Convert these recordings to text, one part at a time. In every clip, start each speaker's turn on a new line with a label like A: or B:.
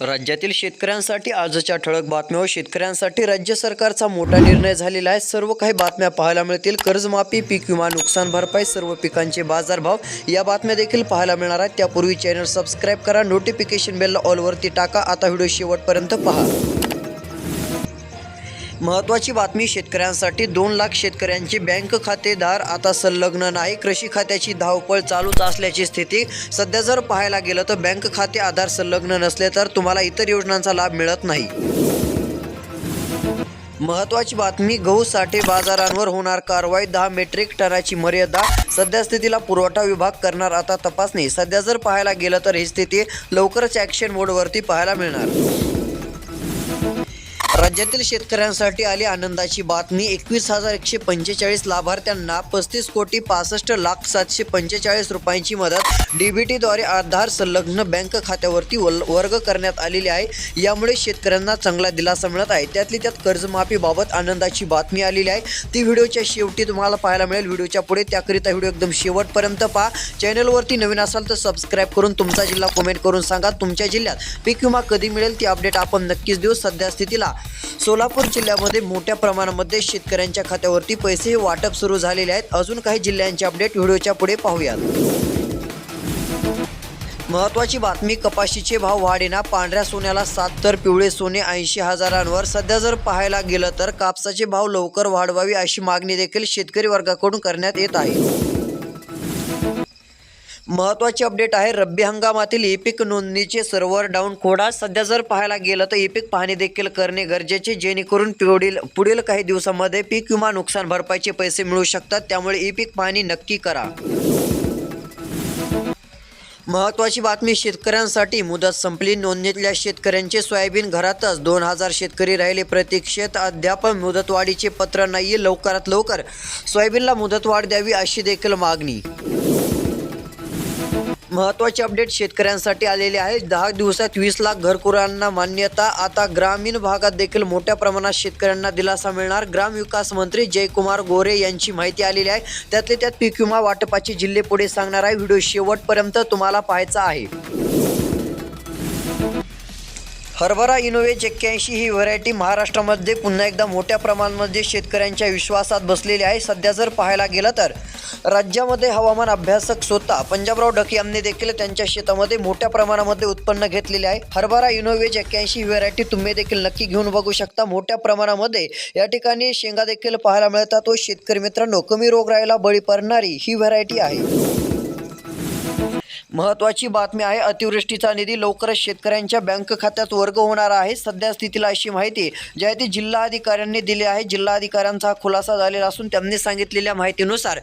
A: राज्यातील शेतकऱ्यांसाठी आजच्या ठळक बातम्या व शेतकऱ्यांसाठी राज्य सरकारचा मोठा निर्णय झालेला आहे. सर्व काही बातम्या पाहायला मिळतील. कर्जमाफी पीक विमा नुकसान भरपाई सर्व पिकांचे बाजारभाव या बातम्या देखील पाहायला मिळणार आहेत. त्यापूर्वी चॅनल सबस्क्राईब करा. नोटिफिकेशन बेलला ऑलवरती टाका. आता व्हिडिओ शेवटपर्यंत पहा. महत्त्वाची बातमी शेतकऱ्यांसाठी दोन लाख शेतकऱ्यांचे बँक खातेदार आता संलग्न नाही. कृषी खात्याची धावपळ चालूच असल्याची स्थिती. सध्या जर पाहायला गेलं तर बँक खाते आधार संलग्न नसले तर तुम्हाला इतर योजनांचा लाभ मिळत नाही. महत्त्वाची बातमी गहू साठे बाजारांवर होणार कारवाई दहा मेट्रिक टनाची मर्यादा. सध्या स्थितीला पुरवठा विभाग करणार आता तपासणी. सध्या जर पाहायला गेलं तर ही स्थिती लवकरच ॲक्शन मोडवरती पाहायला मिळणार. राज्यातील शेतकऱ्यांसाठी आली आनंदाची बातमी. एकवीस हजार एकशे पंचेचाळीस लाभार्थ्यांना पस्तीस कोटी पासष्ट लाख सातशे पंचेचाळीस रुपयांची मदत. डीबीटीद्वारे आधार संलग्न बँक खात्यावरती वल- वर्ग करण्यात आलेली आहे. यामुळे शेतकऱ्यांना चांगला दिलासा मिळत आहे. त्यातली त्यात कर्जमाफीबाबत आनंदाची बातमी आलेली आहे. ती व्हिडिओच्या शेवटी तुम्हाला पाहायला मिळेल. व्हिडिओच्या पुढे त्याकरिता व्हिडिओ एकदम शेवटपर्यंत पहा. चॅनलवरती नवीन असाल तर सबस्क्राईब करून तुमचा जिल्हा कमेंट करून सांगा. तुमच्या जिल्ह्यात पीक विमा कधी मिळेल ती अपडेट आपण नक्कीच देऊ. सध्या स्थितीला सोलापूर जिल्ह्यामध्ये मोठ्या प्रमाणामध्ये शेतकऱ्यांच्या खात्यावरती पैसे वाटप सुरू झालेले आहेत. अजून काही जिल्ह्यांचे अपडेट व्हिडिओच्या पुढे पाहूयात. महत्वाची बातमी कपाशीचे भाव वाढेना. पांढऱ्या सोन्याला सात तर पिवळे सोने ऐंशी हजारांवर. सध्या जर पाहायला गेलं तर कापसाचे भाव लवकर वाढवावी अशी मागणी देखील शेतकरी वर्गाकडून करण्यात येत आहे. महत्त्वाची अपडेट आहे रब्बी हंगामातील ई पीक नोंदणीचे सर्व्हर डाऊन खोडा सध्या जर पाहायला गेलं तर ई पाहणी देखील करणे गरजेचे जेणेकरून पुढील पुढील काही दिवसामध्ये पीक विमा नुकसान भरपाईचे पैसे मिळू शकतात. त्यामुळे ई पीक पाहणी नक्की करा. महत्त्वाची बातमी शेतकऱ्यांसाठी मुदत संपली. नोंदणीतल्या शेतकऱ्यांचे सोयाबीन घरातच. दोन हजार शेतकरी राहिले प्रतीक्षेत. अद्याप मुदतवाढीचे पत्र नाहीये. लवकरात लवकर सोयाबीनला मुदतवाढ द्यावी अशी देखील मागणी. महत्त्वाचे अपडेट शेतकऱ्यांसाठी आलेले आहे दहा दिवसात वीस लाख घरकुरांना मान्यता. आता ग्रामीण भागात देखील मोठ्या प्रमाणात शेतकऱ्यांना दिलासा मिळणार. ग्रामविकास मंत्री जयकुमार गोरे यांची माहिती आलेली आहे. त्यातले त्यात पीक विमा वाटपाचे जिल्हे पुढे सांगणार आहे. व्हिडिओ शेवटपर्यंत तुम्हाला पाहायचा आहे. हरभरा इनोवेज एक्क्याऐंशी ही व्हरायटी महाराष्ट्रामध्ये पुन्हा एकदा मोठ्या प्रमाणामध्ये शेतकऱ्यांच्या विश्वासात बसलेली आहे. सध्या जर पाहायला गेलं तर राज्यामध्ये हवामान अभ्यासक स्वतः पंजाबराव डक यांनी देखील त्यांच्या शेतामध्ये मोठ्या प्रमाणामध्ये उत्पन्न घेतलेले आहे. हरभरा इनोवेज एक्क्याऐंशी ही व्हरायटी तुम्ही देखील नक्की घेऊन बघू शकता. मोठ्या प्रमाणामध्ये या ठिकाणी शेंगा देखील पाहायला मिळतात व शेतकरी मित्रांनो कमी रोगराईला बळी पडणारी ही व्हरायटी आहे. महत्वाची बातमी आहे अतिवृष्टीचा निधी लवकरच शेतकऱ्यांच्या बँक खात्यात वर्ग होणार आहे. सध्या स्थितीला अशी माहिती जी आहे ती जिल्हाधिकाऱ्यांनी दिली आहे जिल्हाधिकाऱ्यांचा खुलासा झालेला असून त्यांनी सांगितलेल्या माहितीनुसार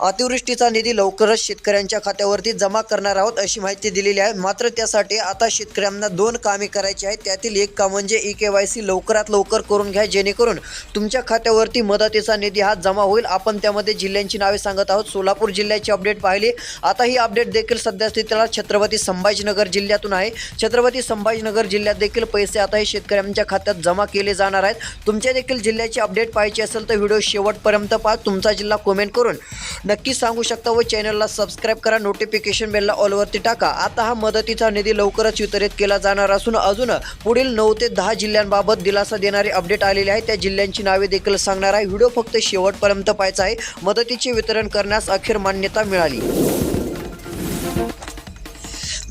A: अतिवृष्टीचा निधी लवकरच शेतकऱ्यांच्या खात्यावरती जमा करणार आहोत अशी माहिती दिलेली आहे. मात्र त्यासाठी आता शेतकऱ्यांना दोन कामे करायची आहेत. त्यातील एक काम म्हणजे ई के वाय सी लवकरात लवकर करून घ्या जेणेकरून तुमच्या खात्यावरती मदतीचा निधी हा जमा होईल. आपण त्यामध्ये जिल्ह्यांची नावे सांगत आहोत. सोलापूर जिल्ह्याची अपडेट पाहिली. आता ही अपडेट देखील सध्या स्थितीला छत्रपती संभाजीनगर जिल्ह्यातून आहे. छत्रपती संभाजीनगर जिल्ह्यात देखील पैसे आता हे शेतकऱ्यांच्या खात्यात जमा केले जाणार आहेत. तुमच्या देखील जिल्ह्याची अपडेट पाहिजे असेल तर व्हिडिओ शेवटपर्यंत पहा. तुमचा जिल्हा कमेंट करून नक्की सांगू शकता व चॅनलला सबस्क्राईब करा. नोटिफिकेशन बेलला ऑलवरती टाका. आता हा मदतीचा निधी लवकरच वितरित केला जाणार असून अजून पुढील नऊ ते दहा जिल्ह्यांबाबत दिलासा देणारे अपडेट आलेले आहे त्या जिल्ह्यांची नावे देखील सांगणार आहे. व्हिडिओ फक्त शेवटपर्यंत पाहायचा आहे. मदतीचे वितरण करण्यास अखेर मान्यता मिळाली.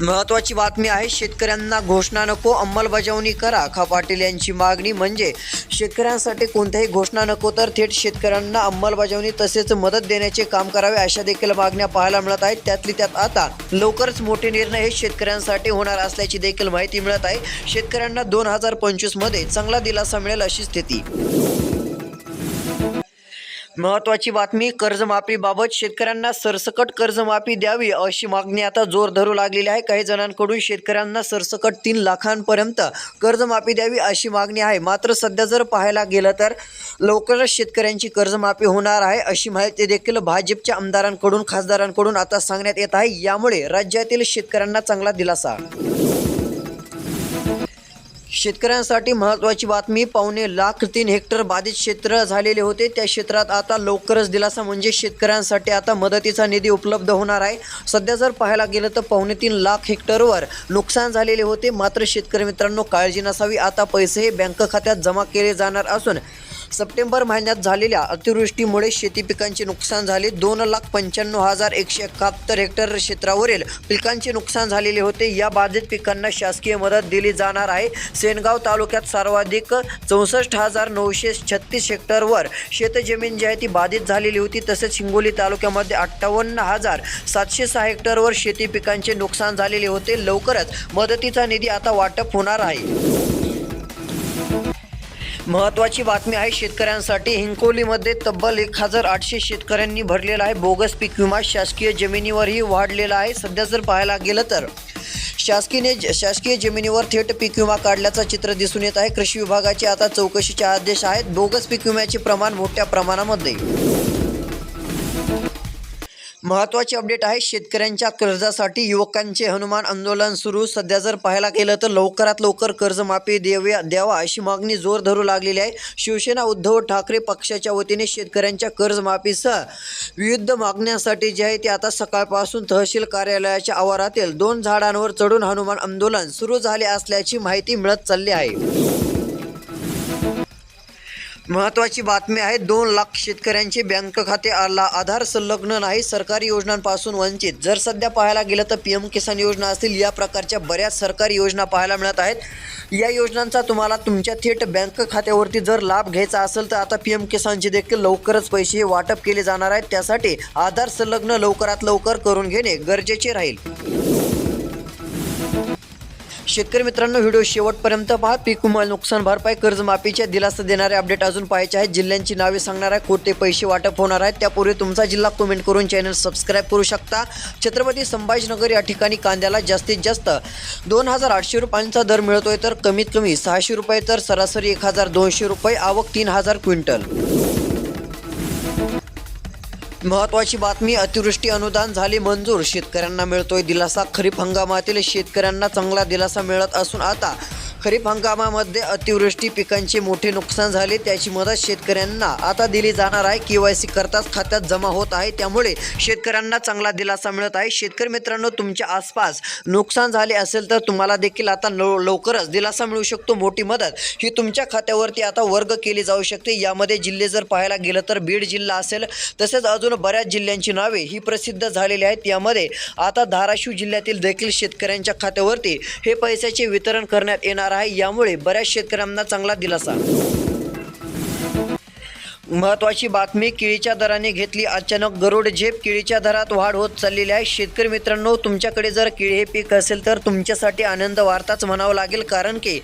A: महत्वाची बातमी आहे शेतकऱ्यांना घोषणा नको अंमलबजावणी करा. खा पाटील यांची मागणी म्हणजे शेतकऱ्यांसाठी कोणत्याही घोषणा नको तर थेट शेतकऱ्यांना अंमलबजावणी तसेच मदत देण्याचे काम करावे अशा देखील मागण्या पाहायला मिळत आहेत. त्यातली त्यात आता लवकरच मोठे निर्णय हे शेतकऱ्यांसाठी होणार असल्याची देखील माहिती मिळत आहे. शेतकऱ्यांना दोन हजार पंचवीसमध्ये चांगला दिलासा मिळेल अशी स्थिती. महत्वाची बातमी कर्जमाफीबाबत शेतकऱ्यांना सरसकट कर्जमाफी द्यावी अशी मागणी आता जोर धरू लागलेली आहे. काही जणांकडून शेतकऱ्यांना सरसकट तीन लाखांपर्यंत कर्जमाफी द्यावी अशी मागणी आहे. मात्र सध्या जर पाहायला गेलं तर लवकरच शेतकऱ्यांची कर्जमाफी होणार आहे अशी माहिती देखील भाजपच्या आमदारांकडून खासदारांकडून आता सांगण्यात येत आहे. यामुळे राज्यातील शेतकऱ्यांना चांगला दिलासा. शेतकऱ्यांसाठी महत्त्वाची बातमी पावणे लाख तीन हेक्टर बाधित क्षेत्र झालेले होते. त्या क्षेत्रात आता लवकरच दिलासा म्हणजे शेतकऱ्यांसाठी आता मदतीचा निधी उपलब्ध होणार आहे. सध्या जर पाहायला गेलं तर पावणे तीन लाख हेक्टरवर नुकसान झालेले होते. मात्र शेतकरी मित्रांनो काळजी नसावी. आता पैसे हे बँक खात्यात जमा केले जाणार असून सप्टेंबर महिन्यात झालेल्या अतिवृष्टीमुळे शेती पिकांचे नुकसान झाले. दोन लाख पंच्याण्णव हजार एकशे एकाहत्तर हेक्टर क्षेत्रावरील पिकांचे नुकसान झालेले होते. या बाधित पिकांना शासकीय मदत दिली जाणार आहे. सेनगाव तालुक्यात सर्वाधिक चौसष्ट हजार नऊशे छत्तीस हेक्टरवर शेतजमीन जी आहे ती बाधित झालेली होती. तसेच हिंगोली तालुक्यामध्ये अठ्ठावन्न हजार सातशे सहा हेक्टरवर शेती पिकांचे नुकसान झालेले होते. लवकरच मदतीचा निधी आता वाटप होणार आहे. महत्त्वाची बातमी आहे शेतकऱ्यांसाठी हिंगोलीमध्ये तब्बल एक हजार आठशे शेतकऱ्यांनी भरलेला आहे बोगस पीक विमा. शासकीय जमिनीवरही वाढलेला आहे. सध्या जर पाहायला गेलं तर शासकीने शासकीय जमिनीवर थेट पीक विमा काढल्याचं चित्र दिसून येत आहे. कृषी विभागाचे आता चौकशीचे आदेश आहेत. बोगस पीक विम्याचे प्रमाण मोठ्या प्रमाणामध्ये. महत्त्वाचे अपडेट आहे शेतकऱ्यांच्या कर्जासाठी युवकांचे हनुमान आंदोलन सुरू. सध्या जर पाहायला गेलं तर लवकरात लवकर कर्जमाफी देव्या द्यावा अशी मागणी जोर धरू लागलेली आहे. शिवसेना उद्धव ठाकरे पक्षाच्या वतीने शेतकऱ्यांच्या कर्जमाफीसह विविध मागण्यांसाठी जे आहे ते आता सकाळपासून तहसील कार्यालयाच्या आवारातील दोन झाडांवर चढून हनुमान आंदोलन सुरू झाले असल्याची माहिती मिळत चालली आहे. महत्त्वाची बातमी आहे दोन लाख शेतकऱ्यांचे बँक खाते आला आधार संलग्न नाही सरकारी योजनांपासून वंचित. जर सध्या पाहायला गेलं तर पी एम किसान योजना असतील या प्रकारच्या बऱ्याच सरकारी योजना पाहायला मिळत आहेत. या योजनांचा तुम्हाला तुमच्या थेट बँक खात्यावरती जर लाभ घ्यायचा असेल तर आता पी एम किसानचे देखील लवकरच पैसे वाटप केले जाणार आहेत. त्यासाठी आधार संलग्न लवकरात लवकर करून घेणे गरजेचे राहील. शेतकरी मित्रांनो व्हिडिओ शेवटपर्यंत पहा. पीक विमा नुकसान भरपाई कर्जमाफीच्या दिलासा देणारे अपडेट अजून पाहायचे आहेत. जिल्ह्यांची नावे सांगणार आहे. कोणते पैसे वाटप होणार आहेत त्यापूर्वी तुमचा जिल्हा कमेंट करून चॅनल सबस्क्राईब करू शकता. छत्रपती संभाजीनगर या ठिकाणी कांद्याला जास्तीत जास्त दोन हजार आठशे रुपयांचा दर मिळतोय तर कमीत कमी सहाशे रुपये तर सरासरी एक हजार दोनशे रुपये आवक तीन हजार क्विंटल. महत्त्वाची बातमी अतिवृष्टी अनुदान झाले मंजूर. शेतकऱ्यांना मिळतोय दिलासा. खरीप हंगामातील शेतकऱ्यांना चांगला दिलासा मिळत असून आता खरीप हंगामामध्ये अतिवृष्टी पिकांचे मोठे नुकसान झाले. त्याची मदत शेतकऱ्यांना आता दिली जाणार आहे. के वाय सी करताच खात्यात जमा होत आहे. त्यामुळे शेतकऱ्यांना चांगला दिलासा मिळत आहे. शेतकरी मित्रांनो तुमच्या आसपास नुकसान झाले असेल तर तुम्हाला देखील आता लव लवकरच दिलासा मिळू शकतो. मोठी मदत ही तुमच्या खात्यावरती आता वर्ग केली जाऊ शकते. यामध्ये जिल्हे जर पाहायला गेलं तर बीड जिल्हा असेल तसेच अजून बऱ्याच जिल्ह्यांची नावे ही प्रसिद्ध झालेली आहेत. यामध्ये आता धाराशिव जिल्ह्यातील देखील शेतकऱ्यांच्या खात्यावरती हे पैशाचे वितरण करण्यात येणार आहे. यामुळे बऱ्याच शेतकऱ्यांना चांगला दिलासा. महत्वाची बातमी केळीच्या दराने घेतली अचानक गरुड झेप. केळीच्या दरात वाढ होत चाललेली आहे. शेतकरी मित्रांनो तुमच्याकडे जर केळी हे पीक असेल तर तुमच्यासाठी आनंद वार्ताच म्हणावं लागेल. कारण की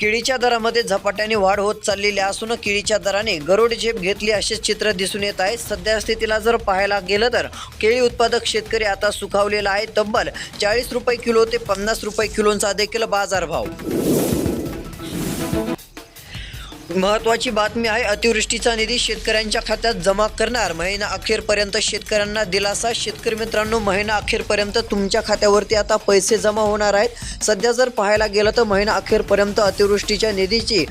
A: केळीच्या दरामध्ये झपाट्याने वाढ होत चाललेली असून केळीच्या दराने गरुड झेप घेतली असे चित्र दिसून येत आहे. सध्या स्थितीला जर पाहायला गेलं तर केळी उत्पादक शेतकरी आता सुखावलेला आहे. तब्बल चाळीस रुपये किलो ते पन्नास रुपये किलोंचा देखील बाजारभाव. महत्वाची बातमी आहे अतिवृष्टीचा निधी शेतकऱ्यांच्या खात्यात जमा करणार. महिना अखेरपर्यंत शेतकऱ्यांना दिलासा. शेतकरी मित्रांनो महिना अखेरपर्यंत तुमच्या खात्यावरती आता पैसे जमा होणार आहेत. सध्या जर पाहायला गेलं तर महिना अखेरपर्यंत अतिवृष्टीच्या निधीची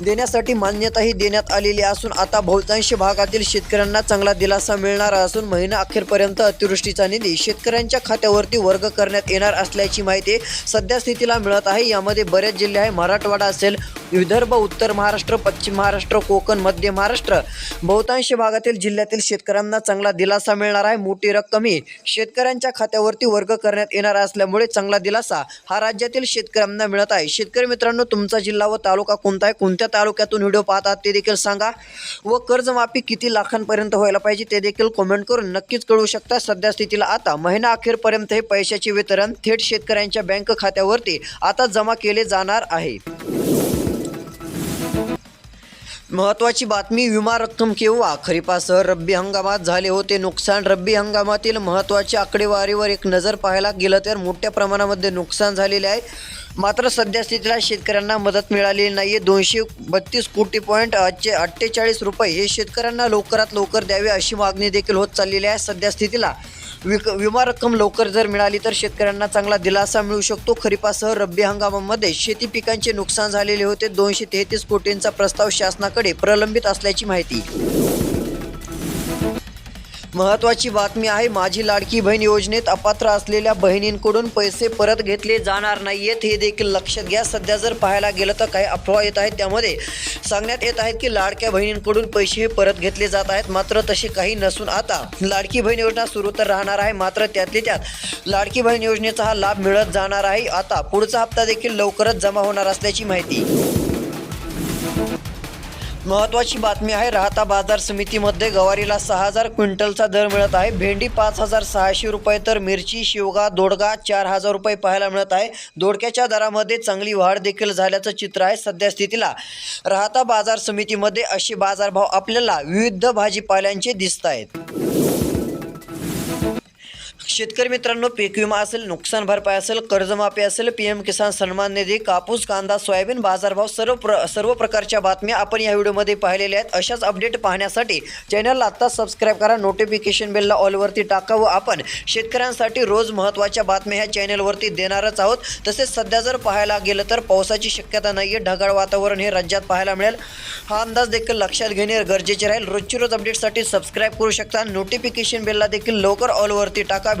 A: देण्यासाठी मान्यताही देण्यात आलेली असून आता बहुतांश भागातील शेतकऱ्यांना चांगला दिलासा मिळणार असून महिना अखेरपर्यंत अतिवृष्टीचा निधी शेतकऱ्यांच्या खात्यावरती वर्ग करण्यात येणार असल्याची माहिती सध्या स्थितीला मिळत आहे. यामध्ये बरेच जिल्हे आहे मराठवाडा असेल विदर्भ उत्तर महाराष्ट्र पश्चिम महाराष्ट्र कोकण मध्य महाराष्ट्र. बहुतांश भागातील जिल्ह्यातील शेतकऱ्यांना चांगला दिलासा मिळणार आहे. मोठी रक्कम ही शेतकऱ्यांच्या खात्यावरती वर्ग करण्यात येणार असल्यामुळे चांगला दिलासा हा राज्यातील शेतकऱ्यांना मिळत आहे. शेतकरी मित्रांनो तुमचा जिल्हा व तालुका कोणता आहे? कोणत्या तालुक्यातून व्हिडिओ पाहतात ते देखील सांगा व कर्जमाफी किती लाखांपर्यंत व्हायला पाहिजे ते देखील कमेंट करून नक्कीच कळू शकता. सध्या स्थितीला आता महिना अखेरपर्यंत हे पैशाचे वितरण थेट शेतकऱ्यांच्या बँक खात्यावरती आता जमा केले जाणार आहे. महत्वाची बातमी विमा रक्कम केव्हा? खरीपासह रब्बी हंगामात झाले होते नुकसान. रब्बी हंगामातील महत्त्वाच्या आकडेवारीवर एक नजर पाहायला गेलं तर मोठ्या प्रमाणामध्ये नुकसान झालेले आहे. मात्र सध्या स्थितीला शेतकऱ्यांना मदत मिळालेली नाही आहे दोनशे बत्तीस कोटी पॉईंट अठ्ठेचाळीस रुपये हे शेतकऱ्यांना लवकरात लवकर द्यावे अशी मागणी देखील होत चाललेली आहे सध्या स्थितीला. विक विमा रक्कम लवकर जर मिळाली तर शेतकऱ्यांना चांगला दिलासा मिळू शकतो. खरीपासह रब्बी हंगामामध्ये शेती पिकांचे नुकसान झालेले होते. दोनशे तेहतीस कोटींचा प्रस्ताव शासनाकडे प्रलंबित असल्याची माहिती महत्वाची बातमी आहे माझी लाडकी बहीण योजनेत अपात्र असलेल्या बहिणींकडून पैसे परत घेतले जाणार नाहीयेत हे देखील लक्षात घ्या. सध्या जर पाहायला गेलं तर काही अफवा येत आहेत त्यामध्ये सांगण्यात येत आहेत की लाडक्या बहिणींकडून पैसे हे परत घेतले जात आहेत मात्र तसे काही नसून आता लाडकी बहीण योजना सुरू तर राहणार आहे मात्र त्यातली त्यात लाडकी बहीण योजनेचा हा लाभ मिळत जाणार आहे. आता पुढचा हप्ता देखील लवकरच जमा होणार असल्याची माहिती. महत्वाची बातमी आहे राहता बाजार समितीमध्ये गवारीला सहा हजार क्विंटलचा दर मिळत आहे. भेंडी पाच हजार सहाशे रुपये तर मिरची शिवगा दोडगा चार हजार रुपये पाहायला मिळत आहे. दोडक्याच्या दरामध्ये चांगली वाढ देखील झाल्याचं चित्र आहे सध्या स्थितीला राहता बाजार समितीमध्ये असे बाजारभाव आपल्याला विविध भाजीपाल्यांचे दिसत आहेत शेतकरी मित्रांनो पीक विमा असेल नुकसान भरपाई असेल कर्जमाफी असेल पी एम किसान सन्मान निधी कापूस कांदा सोयाबीन बाजारभाव सर्व प्र सर्व प्रकारच्या बातम्या आपण या व्हिडिओमध्ये पाहिलेल्या आहेत. अशाच अपडेट पाहण्यासाठी चॅनलला आत्ता सबस्क्राईब करा नोटिफिकेशन बेलला ऑलवरती टाका व आपण शेतकऱ्यांसाठी रोज महत्त्वाच्या बातम्या ह्या चॅनलवरती देणारच आहोत. तसेच सध्या जर पाहायला गेलं तर पावसाची शक्यता नाही आहे ढगाळ वातावरण हे राज्यात पाहायला मिळेल. हा अंदाज देखील लक्षात घेणे गरजेचे राहील. रोजची रोज अपडेटसाठी सबस्क्राईब करू शकता. नोटिफिकेशन बेलला देखील लवकर ऑलवरती टाका.